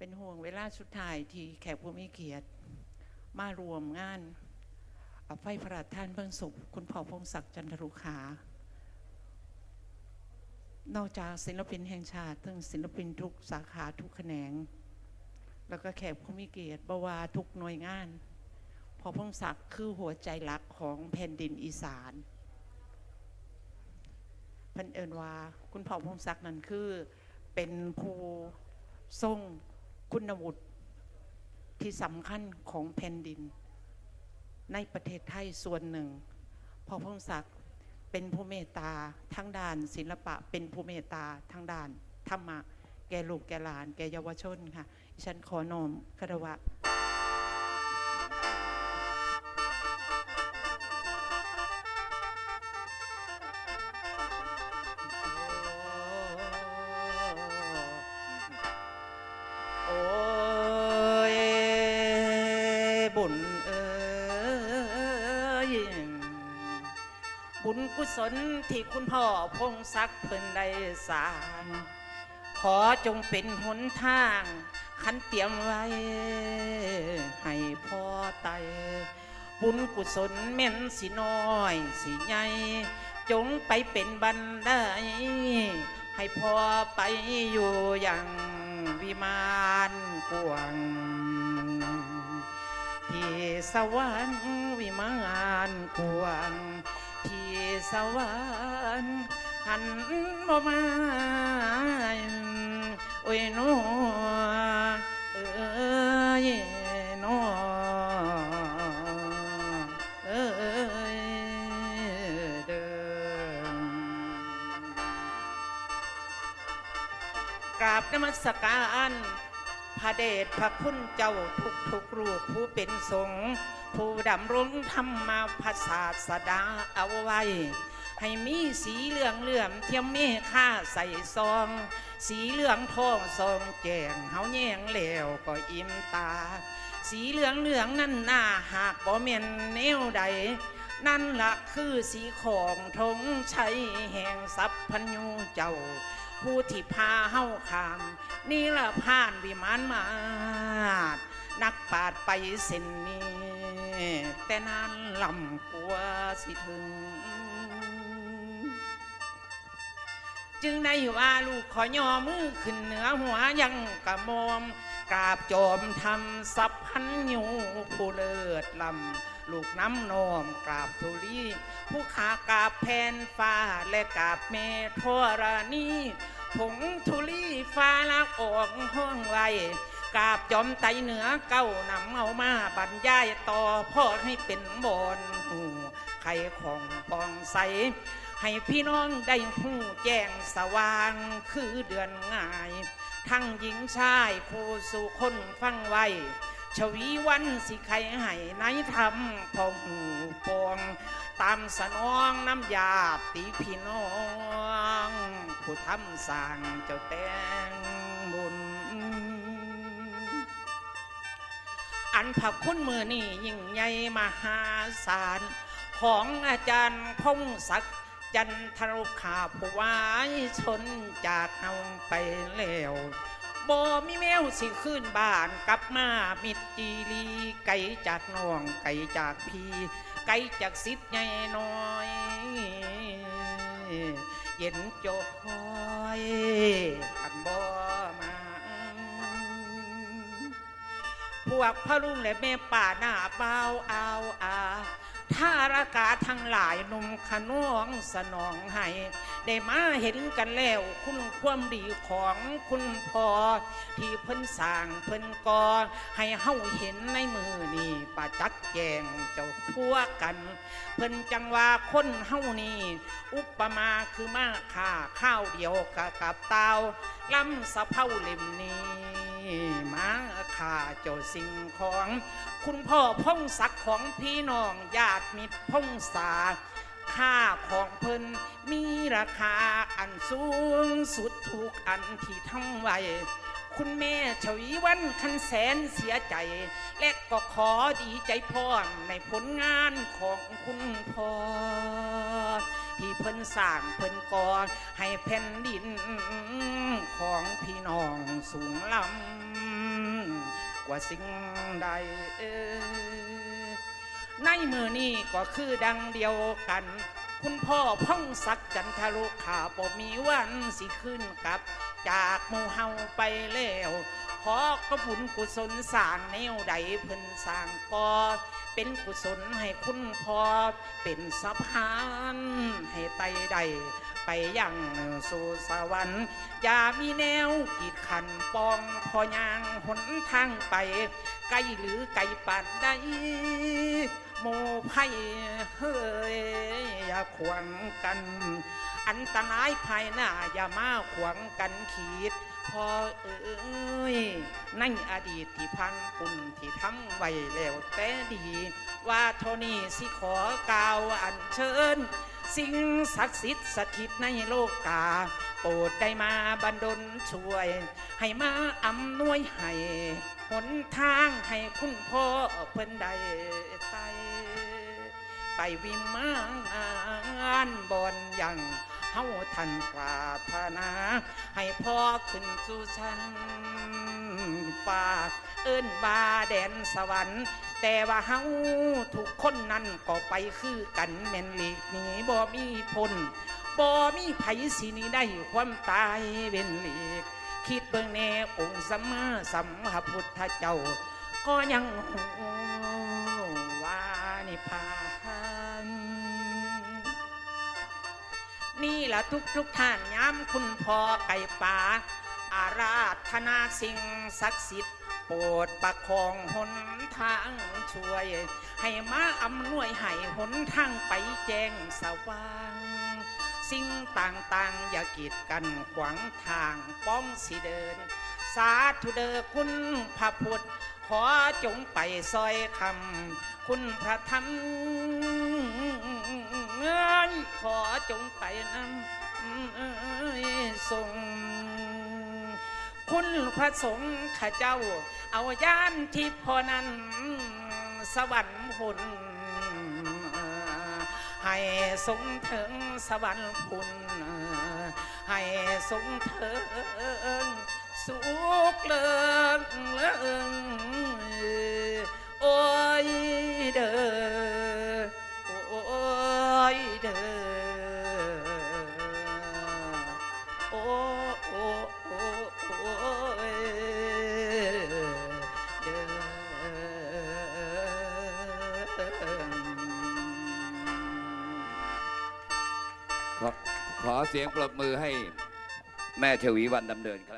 เป็นห่วงเวลาสุดท้ายที่แขกผู้มีเกียรติมารวมงานเอาไฟพระราชทานเบื้องศพคุณพ่อพงศักดิ์จันทรุขา นอกจากศิลปินแห่งชาติทั้งศิลปินทุกสาขาทุกแขนง แล้วก็แขกผู้มีเกียรติบวาทุกหน่วยงาน พอพงศักดิ์คือหัวใจหลักของแผ่นดินอีสานพันเอินว่าคุณพ่อพงศักดิ์นั่นคือเป็นผู้ทรง คุณวุฒิที่สำคัญของแผ่นดิน ในประเทศไทยส่วนหนึ่งพอพงศักดิ์เป็นผู้เมตตาทั้งด้าน ศิลปะเป็นผู้เมตตาทั้งด้านธรรมะแก่ลูกแก่หลาน แก่เยาวชนค่ะฉันขอนอมคารวะ บุญเอ้ยบุญกุศลที่คุณพ่อพงศักดิ์เพิ่นได้สร้าง ขอจงเป็นหนทางคันเตรียมไว้ ให้พ่อไตบุญกุศลแม่นสิน้อยสิใหญ่จงไปเป็นบันไดให้พ่อไปอยู่อย่างวิมานกวาง สวรรค์วิมานกวางที่สวรรค์หันบ่มาโอ้ยนัวเอ้ยนัวเอ้ยเดิมกราบนมัสการ พระเดชพระคุณเจ้าทุกทุกรูปผู้เป็นสงฆ์ผู้ดำรงธรรมพระศาสดาเอาไว้ ให้มีสีเหลืองเหลื่อมเทียมเมค่าใส่ซอง สีเหลืองทองซองแจงเฮาแยงแล้วก็อิ่มตา สีเหลืองเหลืองนั่นหน้าหากบ่เมนแนวใด นั่นละคือสีของธงชัยแห่งสัพพัญญูเจ้า ผู้ที่พาเฮาขามนี่ละผ่านวิมานมาดนักปราดไปเส้นนี้ แต่นานลำกว่าสิถึง จึงได้ว่าลูกขอยอมือขึ้นเหนือหัวยังกระมอมกราบโจมทำสัพพันยูผู้เลิศลำ ลูกน้ำนมกราบทุลีผู้ขากราบแผ่นฟ้าและกราบเมทรณีผงทุลีฟ้าลักอกห้องไวกราบจอมไตเหนือเก้านำเอามาบรรยายต่อพ่อให้เป็นบนหูไข่ของปองใส ให้พี่น้องได้หูแจ้งสว่างคือเดือนง่าย ทั้งหญิงชายผู้สู่คนฟังไว้ ชวีวันสิใครให้ในธรรมพอหูปองตามสนองน้ำยาตีพี่น้อง ผู้ทำสร้างเจ้าแตงบุญ อันพระคุณมือนี่ยิ่งใหญ่มหาศาล ของอาจารย์พงศักดิ์จันทรุขาผู้วายชนจากเอาไปแล้ว บ่มีแมวสิขึ้นบ้านกลับมามิดจีรี ไกลจากน้อง ไกลจากพี่ ไกลจากสิทธิ์ใหญ่น้อย เย็นโจอยขันบ่มา พวกพ่อลุงและแม่ป่าหน้าเบาเอาอา ถ้ารากาทั้งหลายนุ่มขนองสนองให้ได้มาเห็นกันแล้วคุณความดีของคุณพ่อที่เพิ่นสร้างเพิ่นก่อให้เฮาเห็นในมือนี่ประจักษ์แจงเจ้าทั่วกัน เพิ่นจังว่าคนเฮานี่อุปมาคือมาค่าข้าวเดียวกะกับเตาลำสะเพ้าเล่มนี้มา ข่าเจ้าสิ่งของ คุณพ่อพงศักดิ์ของพี่น้องญาติมิตรพงษาค่าของเพิ่นมีราคาอันสูงสุดทุกอันที่ทำไว้ คุณแม่ชวีวันคันแสนเสียใจ และก็ขอดีใจพรในผลงานของคุณพ่อ ที่เพิ่นสร้างเพิ่นก่อให้แผ่นดินของพี่น้องสูงลำ ว่าสิ่งใดเออในมือนี้ก็คือดังเดียวกัน คุณพ่อพ่องศักจันทรุขาบ่มีวันสิขึ้นกับ จากหมู่เฮาไปแล้วขอกระบุญกุศลสร้างแนวใดเพิ่นสร้างก่อเป็นกุศลให้คุณพ่อเป็นสะพานให้ไต่ใด ไปยังสู่สวรรค์อย่ามีแนวกีดขันปองพอย่างหนทางไป ไกลหรือไกลปานใดโมไพ่เฮ้ยอย่าขวางกัน อันตรายภายหน้าอย่ามาขวางกันขีดพอเอ้ยในอดีตที่พันปุ่นที่ทำไว้แล้วแต่ดี ว่าเท่านี้สิขอกล่าวอันเชิญ สิ่งศักดิ์สิทธิ์สถิตในโลกกา โปรดได้มาบันดลช่วย ให้มาอำนวยให้หนทางให้คุณพ่อเพิ่นได้ไตไปวิมานบอนยัง เฮาทันปรารถนา ให้พ่อขึ้นสู่ชั้นฟ้าเอิ้นบาแดนสวรรค์ แต่ว่าเฮาทุกคนนั้นก็ไปคือกันแม่นหลีกหนีบ่มีพ้นบ่มีไผสินี้ได้ความตายเป็นหลีก คิดเบิ่งแน่องค์สัมมาสัมพุทธเจ้า ก็ยังหูว่านิพพาน นี่ละทุกทุกๆท่านย้ำคุณพ่อไก่ป่าอาราธนาสิ่งศักดิ์สิทธิ์โปรดประคองหนทางช่วย ให้มาอำนวยให้หนทางไปแจ้งสว่าง สิ่งต่างๆอย่ากีดกันขวางทางป้องสิเดิน สาธุเดอคุณพระพุทธ ขอจงไปซอยคำคุณพระธรรม เอ้ยขอจงไปนำเอ้ยทรงคุณพระสงฆ์ข้าเจ้า เอาย่านทิพย์พอนั้นสวรรค์ผลให้สงถึงสวรรค์พุนให้สงถึงสุขเลิงเลิงโอ้ยเด้อ เสียงปรบมือให้แม่ชวีวันดำเนินครับ